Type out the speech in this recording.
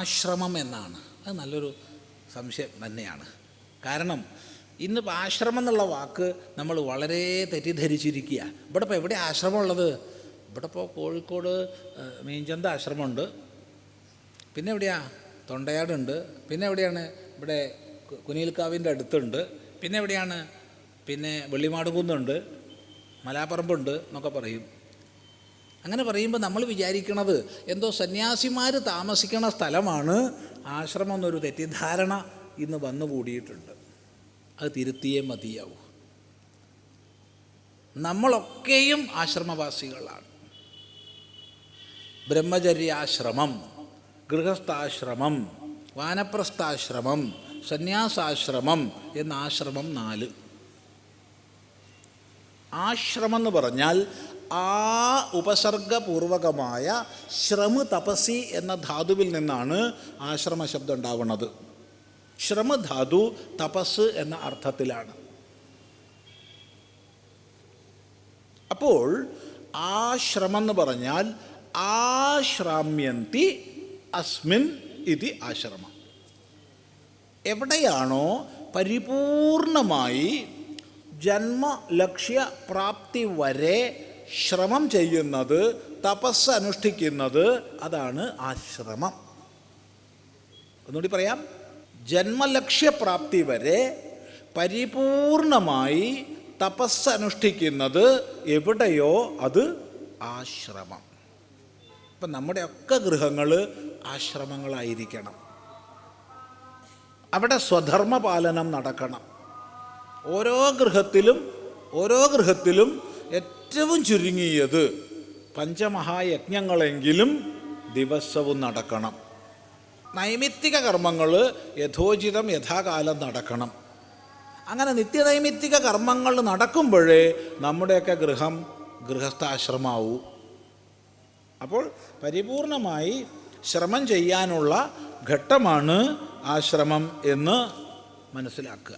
ആശ്രമം എന്നാണ്. അത് നല്ലൊരു സംശയം തന്നെയാണ്. കാരണം ഇന്നിപ്പോൾ ആശ്രമം എന്നുള്ള വാക്ക് നമ്മൾ വളരെ തെറ്റിദ്ധരിച്ചിരിക്കുക ഇവിടെ ഇപ്പോൾ എവിടെ ആശ്രമം ഉള്ളത് ഇവിടെ ഇപ്പോൾ കോഴിക്കോട് മീഞ്ചന്ത ആശ്രമമുണ്ട്. പിന്നെ എവിടെയാ? തൊണ്ടയാടുണ്ട്. പിന്നെ എവിടെയാണ്? ഇവിടെ കുനിയിൽക്കാവിന്റെ അടുത്തുണ്ട്. പിന്നെ എവിടെയാണ്? പിന്നെ വെള്ളിമാടുകുന്നുണ്ട്. മലാപ്പറമ്പുണ്ട് എന്നൊക്കെ പറയും. അങ്ങനെ പറയുമ്പോൾ നമ്മൾ വിചാരിക്കണത് എന്തോ സന്യാസിമാർ താമസിക്കണ സ്ഥലമാണ് ആശ്രമം എന്നൊരു തെറ്റിദ്ധാരണ ഇന്ന് വന്നു കൂടിയിട്ടുണ്ട് അത് തിരുത്തിയേ മതിയാവൂ. നമ്മളൊക്കെയും ആശ്രമവാസികളാണ്. ബ്രഹ്മചര്യാശ്രമം ഗൃഹസ്ഥാശ്രമം വാനപ്രസ്ഥാശ്രമം സന്യാസാശ്രമം എന്ന ആശ്രമം നാല്. ആശ്രമം എന്ന് പറഞ്ഞാൽ ആ ഉപസർഗപൂർവകമായ ശ്രമ തപസി എന്ന ധാതുവിൽ നിന്നാണ് ആശ്രമ ശബ്ദം ഉണ്ടാവുന്നത്. ശ്രമധാതു തപസ് എന്ന അർത്ഥത്തിലാണ്. അപ്പോൾ ആശ്രമം എന്ന് പറഞ്ഞാൽ ആശ്രാമ്യന്തി അസ്മിൻ ഇതി ആശ്രമം. എവിടെയാണോ പരിപൂർണമായി ജന്മലക്ഷ്യ പ്രാപ്തി വരെ ശ്രമം ചെയ്യുന്നത് തപസ് അനുഷ്ഠിക്കുന്നത് അതാണ് ആശ്രമം. ഒന്നുകൂടി പറയാം. ജന്മലക്ഷ്യപ്രാപ്തി വരെ പരിപൂർണമായി തപസ് അനുഷ്ഠിക്കുന്നത് എവിടെയോ അത് ആശ്രമം. ഇപ്പം നമ്മുടെയൊക്കെ ഗൃഹങ്ങൾ ആശ്രമങ്ങളായിരിക്കണം. അവിടെ സ്വധർമ്മ പാലനം നടക്കണം. ഓരോ ഗൃഹത്തിലും ഓരോ ഗൃഹത്തിലും ഏറ്റവും ചുരുങ്ങിയത് പഞ്ചമഹായജ്ഞങ്ങളെങ്കിലും ദിവസവും നടക്കണം. നൈമിത്തിക കർമ്മങ്ങൾ യഥോചിതം യഥാകാലം നടക്കണം. അങ്ങനെ നിത്യനൈമിത്തിക കർമ്മങ്ങൾ നടക്കുമ്പോഴേ നമ്മുടെയൊക്കെ ഗൃഹം ഗൃഹസ്ഥാശ്രമാവൂ. അപ്പോൾ പരിപൂർണമായി ശ്രമം ചെയ്യാനുള്ള ഘട്ടമാണ് ആശ്രമം എന്ന് മനസ്സിലാക്കുക.